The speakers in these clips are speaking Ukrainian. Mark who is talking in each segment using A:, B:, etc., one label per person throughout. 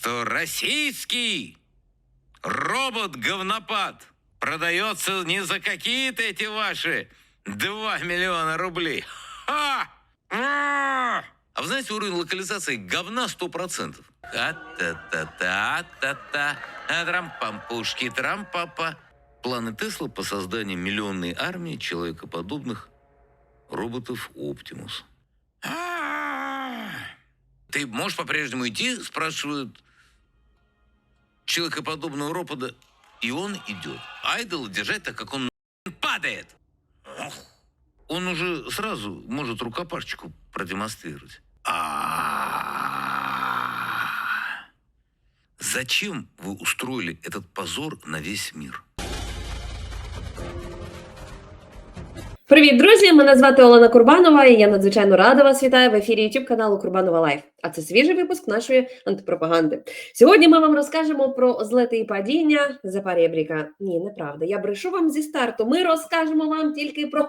A: что российский робот-говнопад продается не за какие-то эти ваши 2 миллиона рублей. Ха! А А вы знаете, уровень локализации говна 100%. А-та-та-та, та-та, а трам-пам-пушки, трам-папа. Планы Тесла по созданию миллионной армии человекоподобных роботов Оптимус. А! Ты можешь по-прежнему идти? Спрашивают человекоподобного робота. И он идет. Айдола держать так, как он падает. Он уже сразу может рукопашечку продемонстрировать. А Зачем вы устроили этот позор на весь мир?
B: Привіт, друзі! Мене звати Олена Курбанова, і я надзвичайно рада вас вітаю в ефірі YouTube каналу Курбанова Лайф. А це свіжий випуск нашої антипропаганди. Сьогодні ми вам розкажемо про злети і падіння Запорєбріка. Ні, неправда. Я брешу вам зі старту. Ми розкажемо вам тільки про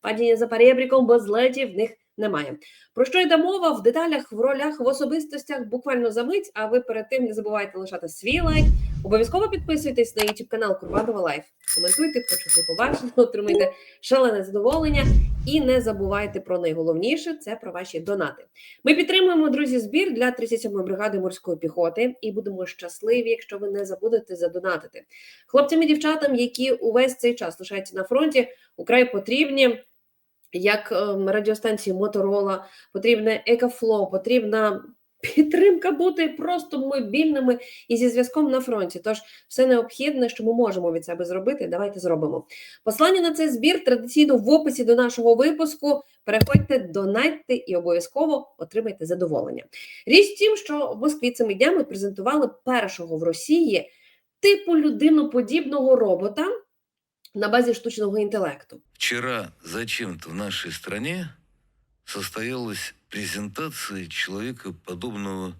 B: падіння Запорєбріком, бо злетів в них немає. Про що йде мова в деталях, в ролях, в особистостях буквально за мить. А ви перед тим не забувайте лишати свій лайк. Обов'язково підписуйтесь на YouTube канал Курбанова Лайф. Коментуйте, почути побачення, отримайте шалене задоволення. І не забувайте про найголовніше це про ваші донати. Ми підтримуємо друзі збір для 37-ї бригади морської піхоти і будемо щасливі, якщо ви не забудете задонатити. Хлопцям і дівчатам, які увесь цей час лишаються на фронті, украй потрібні. Як ем, радіостанції Моторола, потрібне Екафло, потрібна підтримка бути просто мобільними і зі зв'язком на фронті. Тож все необхідне, що ми можемо від себе зробити, давайте зробимо. Послання на цей збір традиційно в описі до нашого випуску. Переходьте, донатьте і обов'язково отримайте задоволення. Річ в тім, що в Москві цими днями презентували першого в Росії типу людиноподібного робота на базі штучного інтелекту.
A: Вчера зачем-то в нашей стране состоялась презентация человекоподобного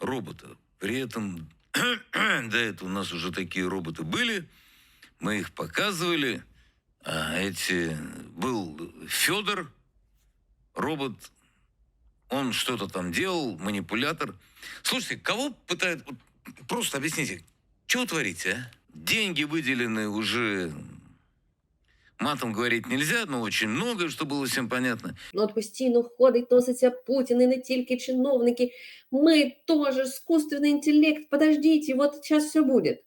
A: робота. При этом до этого у нас уже такие роботы были, мы их показывали. А эти был Федор, робот, он что-то там делал, манипулятор. Слушайте, кого пытают, вот просто объясните, что вы творите, а? Деньги выделены уже, матом говорить нельзя, но очень много, чтобы было всем понятно.
B: Ну, от постійно ходить, носиться Путін, і не тільки чиновники. Ми теж іскусственний інтелект, подождіть, от зараз все буде.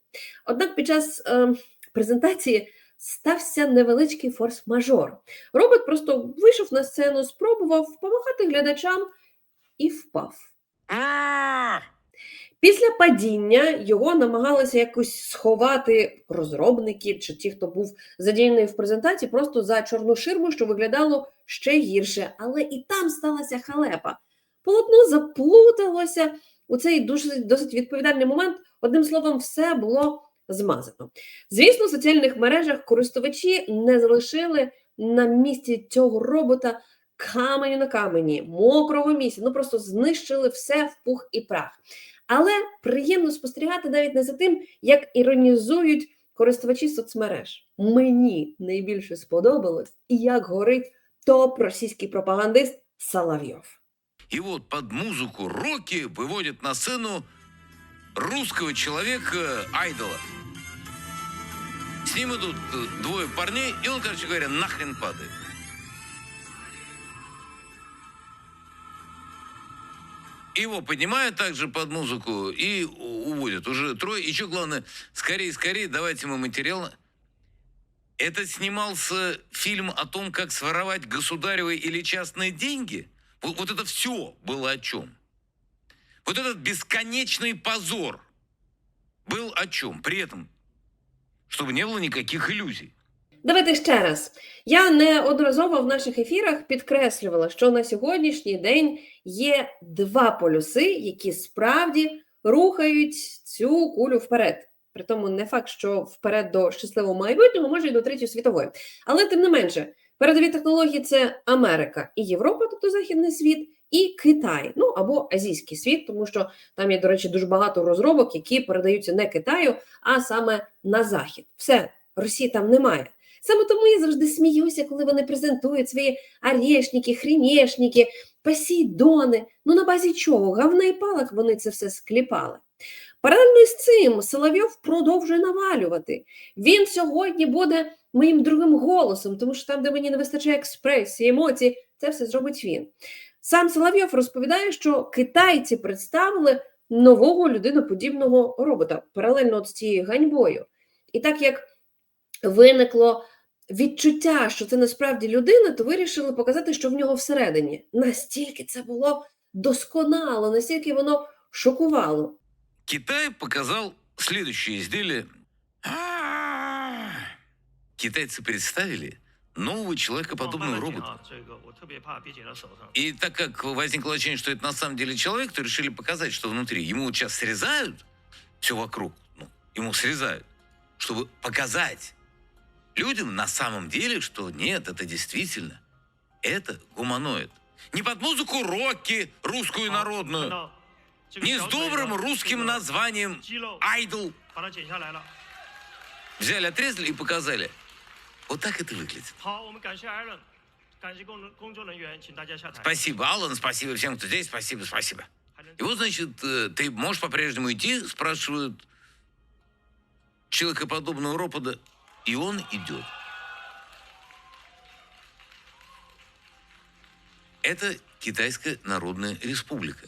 B: Однак під час е, презентації стався невеличкий форс-мажор. Робот просто вийшов на сцену, спробував помахати глядачам і впав. Після падіння його намагалися якось сховати розробники чи ті, хто був задіяний в презентації, просто за чорну ширму, що виглядало ще гірше. Але і там сталася халепа. Полотно заплуталося у цей дуже досить відповідальний момент. Одним словом, все було змазано. Звісно, в соціальних мережах користувачі не залишили на місці цього робота каменю на камені, мокрого місця. Ну просто знищили все в пух і прах. Але приємно спостерігати навіть не за тим, як іронізують користувачі соцмереж. Мені найбільше сподобалось, і як горить топ російський пропагандист Соловйов.
A: И вот под музыку роки выводят на сцену русского человека айдола. С ним идут э, двое парней, и он, короче говоря, нахрен падает. Его поднимают также под музыку и уводят. Уже трое. И что главное, скорее, скорее, давайте ему материал. Это снимался фильм о том, как своровать государевые или частные деньги? Вот, вот это все было о чем? Вот этот бесконечный позор был о чем? При этом, чтобы не было никаких иллюзий.
B: Давайте ще раз. Я неодноразово в наших ефірах підкреслювала, що на сьогоднішній день є два полюси, які справді рухають цю кулю вперед. Притому не факт, що вперед до щасливого майбутнього може й до третьої світової. Але тим не менше, передові технології це Америка і Європа, тобто західний світ, і Китай, ну або азійський світ, тому що там є, до речі, дуже багато розробок, які передаються не Китаю, а саме на захід. Все, Росії там немає. Саме тому я завжди сміюся, коли вони презентують свої орешники, хрінєшники, посейдони. Ну на базі чого? Гавна і палок вони це все скліпали. Паралельно з цим Соловйов продовжує навалювати. Він сьогодні буде моїм другим голосом, тому що там, де мені не вистачає експресії, емоцій, це все зробить він. Сам Соловйов розповідає, що китайці представили нового людиноподібного робота паралельно з цією ганьбою. І так як виникло відчуття, що це насправді людина, то вирішили показати, що в нього всередині. Настільки це було досконало, настільки воно шокувало.
A: Китай показав следующее изделие. Китайці представили нового человекоподобного робота. І так как возникло ощущение, что это на самом деле человек, то вирішили показати, що внутри. йому вот сейчас все вокруг, ну, йому срезают, щоб показати. людям на самом деле, что нет, это действительно, это гуманоид. Не под музыку роки, русскую
C: а,
A: народную, не с добрым русским названием
C: «Айдл».
A: Взяли, отрезали и показали. Вот так это выглядит. Спасибо, Аллан, спасибо всем, кто здесь, спасибо, спасибо. И вот, значит, э, ты можешь по-прежнему идти, спрашивают человекоподобного ропода. И он идет. Это Китайская Народная Республика,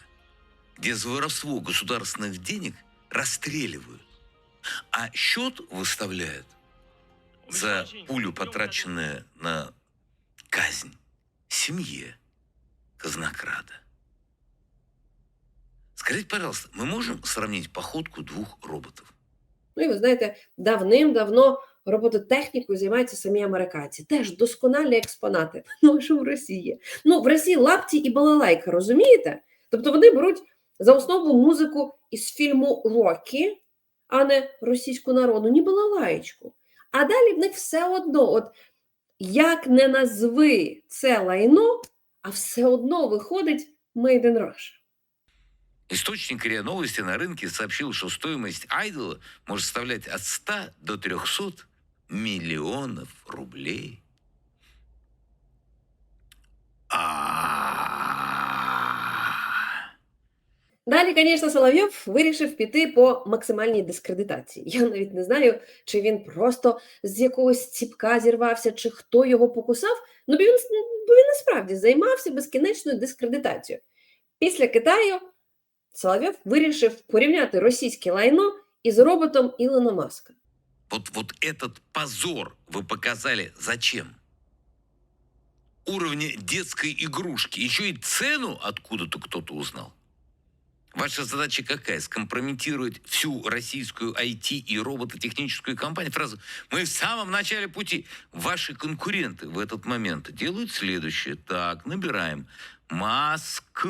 A: где за воровство государственных денег расстреливают, а счет выставляют за пулю, потраченную на казнь семье казнокрада. Скажите, пожалуйста, мы можем сравнить походку двух роботов?
B: Ну и вы знаете, давным давно робототехнікою займаються самі американці. Теж досконалі експонати. Ну, що в Росії? Ну, в Росії лапті і балалайка, розумієте? Тобто вони беруть за основу музику із фільму Рокі, а не російську народну, ні балалаєчку. А далі в них все одно, от як не назви це лайно, а все одно виходить Made in Russia.
A: Источник РИА Новости на рынке сообщил, что стоимость айдола может составлять от 100 до 300 миллионов рублей.
B: Далі, звісно, Соловйов вирішив піти по максимальній дискредитації. Я навіть не знаю, чи він просто з якогось ціпка зірвався, чи хто його покусав. Ну, бо він, бо він насправді займався безкінечною дискредитацією. Після Китаю Соловйов вирішив порівняти російське лайно із роботом Ілона Маска.
A: Вот, вот этот позор вы показали зачем? Уровня детской игрушки. Еще и цену откуда-то кто-то узнал. Ваша задача какая? Скомпрометировать всю российскую IT и робототехническую компанию. Фразу «Мы в самом начале пути». Ваши конкуренты в этот момент делают следующее. Так, набираем. Маск.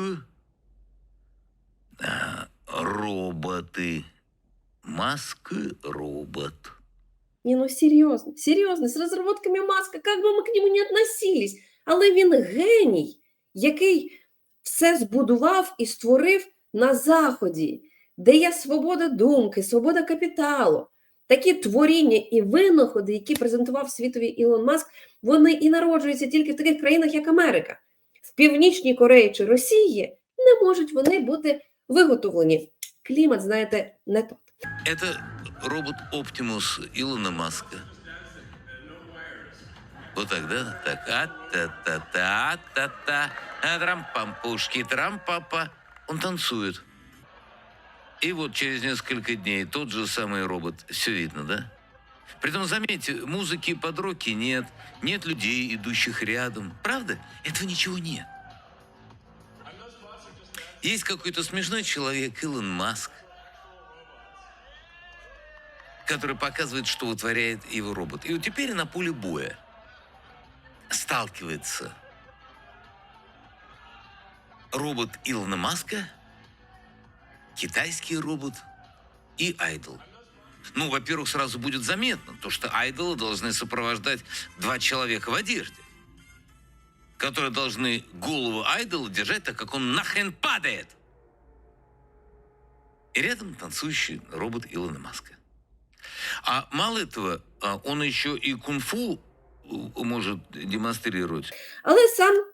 A: роботы. Маск робот.
B: Ні, ну серйозно, серйозно, з розробками маска, як би ми к ньому не относились. Але він геній, який все збудував і створив на Заході, де є свобода думки, свобода капіталу. Такі творіння і винаходи, які презентував світові Ілон Маск, вони і народжуються тільки в таких країнах, як Америка. В Північній Кореї чи Росії не можуть вони бути виготовлені. Клімат, знаєте, не тот.
A: Это робот Оптимус Илона Маска. Вот так, да? Так, а-та-та-та, та-та, а трам-пам-пушки, трам-папа. Он танцует. И вот через несколько дней тот же самый робот. Все видно, да? Притом, заметьте, музыки под роки нет, нет людей, идущих рядом. Правда? Этого ничего нет. Есть какой-то смешной человек, Илон Маск, который показывает, что вытворяет его робот. И вот теперь на поле боя сталкивается робот Илона Маска, китайский робот и Айдол. Ну, во-первых, сразу будет заметно, то, что Айдола должны сопровождать два человека в одежде, которые должны голову Айдола держать, так как он нахрен падает. И рядом танцующий робот Илона Маска. А мало этого, а, он еще и кунг-фу э, может демонстрировать.
B: Але сам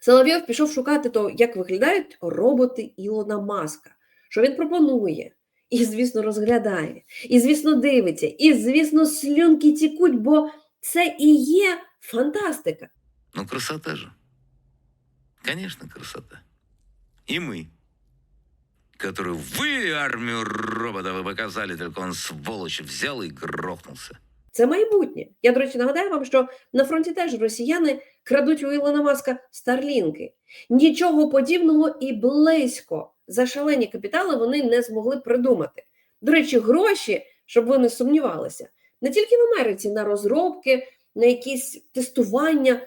B: Соловйов пішов шукати то, як виглядають роботи Ілона Маска, що він пропонує. І, звісно, розглядає, і, звісно, дивиться, і, звісно, слюнки тікуть, бо це і є фантастика.
A: Ну, красота же. Конечно, красота. И мы, которые вывели армию роботов и показали, только он, сволочь, взял и грохнулся.
B: Це майбутнє. Я, до речі, нагадаю вам, що на фронті теж росіяни крадуть у Ілона Маска старлінки. Нічого подібного і близько за шалені капітали вони не змогли придумати. До речі, гроші, щоб ви не сумнівалися, не тільки в Америці на розробки, на якісь тестування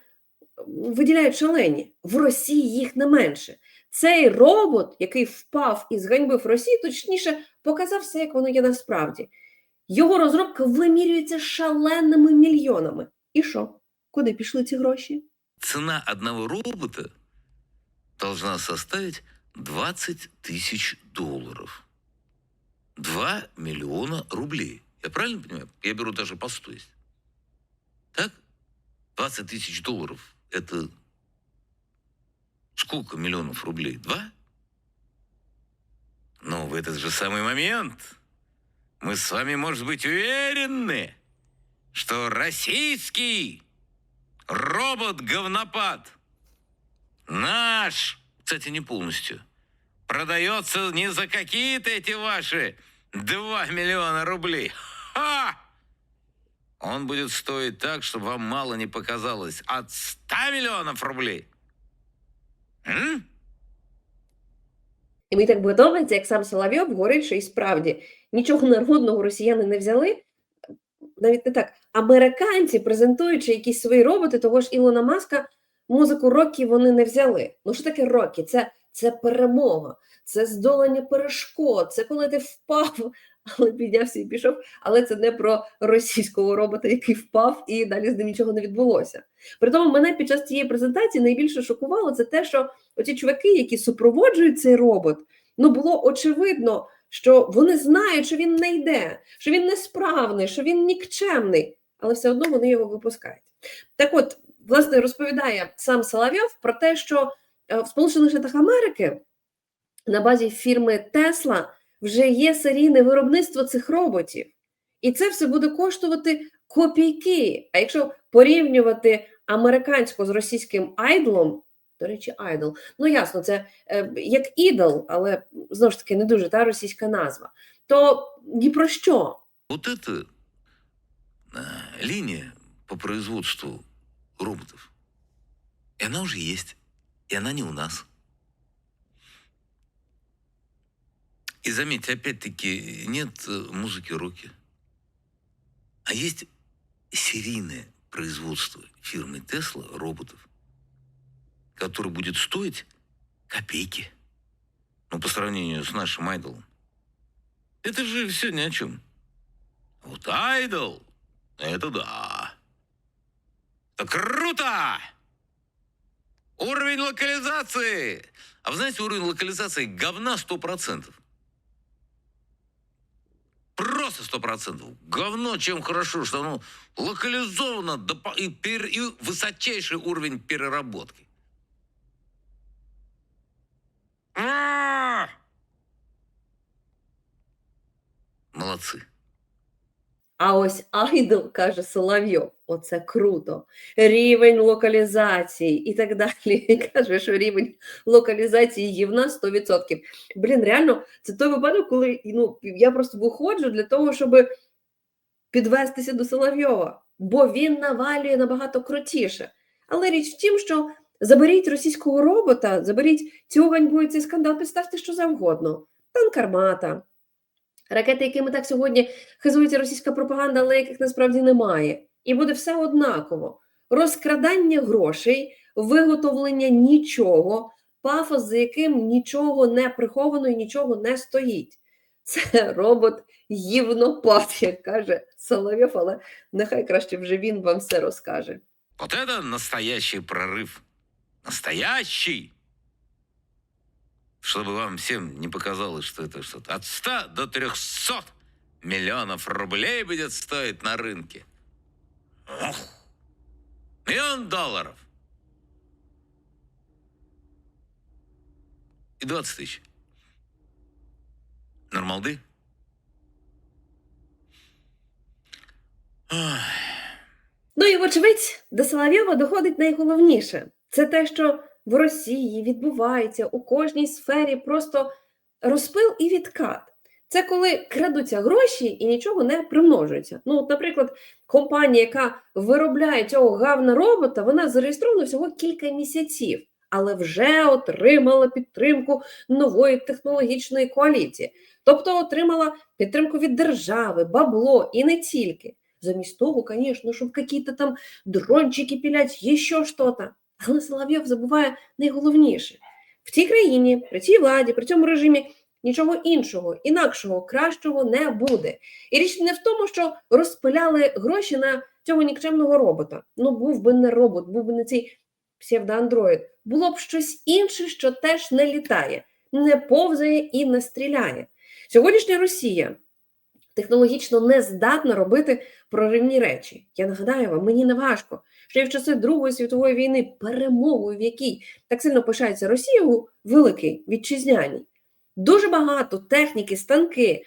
B: виділяють шалені. В Росії їх не менше. Цей робот, який впав і зганьбив Росію, точніше показав все, як воно є насправді. Його розробка вимірюється шаленими мільйонами. І що? Куди пішли ці гроші?
A: Цена одного робота должна составить 20 тысяч долларов. 2 миллиона рублей. Я правильно понимаю? Я беру даже по 100. есть. Так? 20 тысяч долларов – это Сколько миллионов рублей? Два? Но в этот же самый момент мы с вами, может быть, уверены, что российский робот-говнопад наш, кстати, не полностью, продается не за какие-то эти ваши 2 миллиона рублей. Ха! Он будет стоить так, чтобы вам мало не показалось, от 100 миллионов рублей. М?
B: І мені так подобається, як сам Соловйов говорить, що і справді нічого народного росіяни не взяли. Навіть не так. Американці, презентуючи якісь свої роботи, того ж Ілона Маска, музику рокі вони не взяли. Ну що таке рокі? Це, це перемога, це здолання перешкод, це коли ти впав, але піднявся і пішов. Але це не про російського робота, який впав, і далі з ним нічого не відбулося. При тому мене під час цієї презентації найбільше шокувало це те, що оці чуваки, які супроводжують цей робот, ну було очевидно, що вони знають, що він не йде, що він несправний, що він нікчемний, але все одно вони його випускають. Так от, власне, розповідає сам Соловйов про те, що е, в Сполучених Штатах Америки на базі фірми Тесла вже є серійне виробництво цих роботів. І це все буде коштувати копійки. А якщо порівнювати американську з російським айдлом, до речі, айдол, ну ясно, це е, як ідол, але знову ж таки не дуже та російська назва, то ні про що.
A: Вот эта а, линия по производству роботов, и она уже есть, и она не у нас. И заметьте, опять-таки, нет э, музыки роки. А есть серийное производство фирмы Тесла роботов, который будет стоить копейки. Ну, по сравнению с нашим айдолом. Это же все ни о чем. Вот айдол, это да. Это круто! Уровень локализации. А вы знаете, уровень локализации говна 100%. Просто 100%. Говно чем хорошо, что оно локализовано до и, пер- и высочайший уровень переработки. А! Молодцы.
B: А ось айдол, каже Соловйов, оце круто. Рівень локалізації і так далі. Каже, що рівень локалізації гівна 100%. Блін, реально, це той випадок, коли ну, я просто виходжу для того, щоб підвестися до Соловйова, бо він навалює набагато крутіше. Але річ в тім, що заберіть російського робота, заберіть цю ганьбу цей скандал, підставте що завгодно. Танк «Армата», ракети, якими так сьогодні хизується російська пропаганда, але яких насправді немає. І буде все однаково: розкрадання грошей, виготовлення нічого, пафос, за яким нічого не приховано і нічого не стоїть. Це робот гівнопад, як каже Соловйов, але нехай краще вже він вам все розкаже.
A: Вот это настоящий прорыв. Настоящий чтобы вам всем не показалось, что это что-то. От 100 до 300 миллионов рублей будет стоить на рынке. Ох. Миллион долларов. И 20 тысяч. Нормалды? Ой.
B: Ну і вочевидь, до Соловйова доходить найголовніше. Це те, що в Росії відбувається у кожній сфері просто розпил і відкат. Це коли крадуться гроші і нічого не примножується. Ну, от, наприклад, компанія, яка виробляє цього гавна робота, вона зареєстрована всього кілька місяців, але вже отримала підтримку нової технологічної коаліції. Тобто отримала підтримку від держави, бабло і не тільки. Замість того, конечно, щоб какие-то там дрончики пілять, ще що-то. Але Соловйов забуває найголовніше. В цій країні, при цій владі, при цьому режимі нічого іншого, інакшого, кращого не буде. І річ не в тому, що розпиляли гроші на цього нікчемного робота. Ну, був би не робот, був би не цей псевдоандроїд. Було б щось інше, що теж не літає, не повзає і не стріляє. Сьогоднішня Росія технологічно не здатна робити проривні речі. Я нагадаю вам, мені не важко, і в часи Другої світової війни перемогою, в якій так сильно пишається Росія у великій вітчизняній, дуже багато техніки, станки,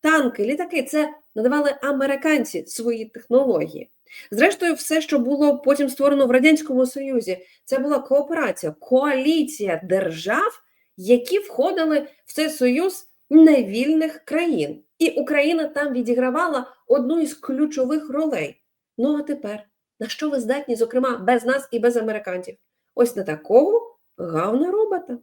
B: танки, літаки це надавали американці свої технології. Зрештою, все, що було потім створено в Радянському Союзі, це була кооперація, коаліція держав, які входили в цей союз невільних країн. І Україна там відігравала одну із ключових ролей. Ну а тепер на що ви здатні, зокрема, без нас і без американців? Ось на такого гавна робота.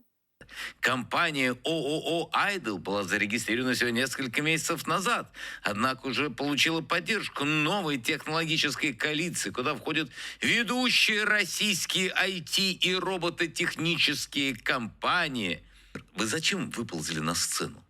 A: Компания ООО «Айдл» была зарегистрирована всего несколько месяцев назад, однако уже получила поддержку новой технологической коалиции, куда входят ведущие российские IT и робототехнические компании. Вы зачем выползли на сцену?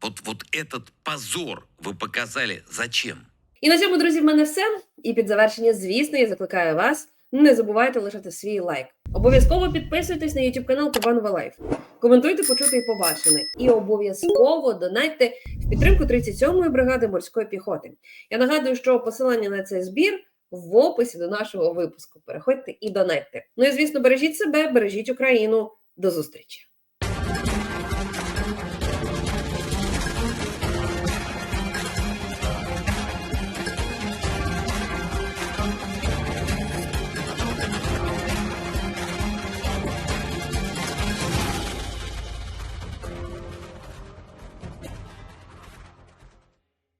A: Вот, вот этот позор вы показали зачем?
B: І на цьому, друзі, в мене все. І під завершення, звісно, я закликаю вас. Не забувайте лишати свій лайк. Обов'язково підписуйтесь на YouTube канал Курбанова Лайф. Коментуйте, почути і побачене. І обов'язково донайте в підтримку 37-ї бригади морської піхоти. Я нагадую, що посилання на цей збір в описі до нашого випуску. Переходьте і донайте. Ну і звісно, бережіть себе, бережіть Україну. До зустрічі!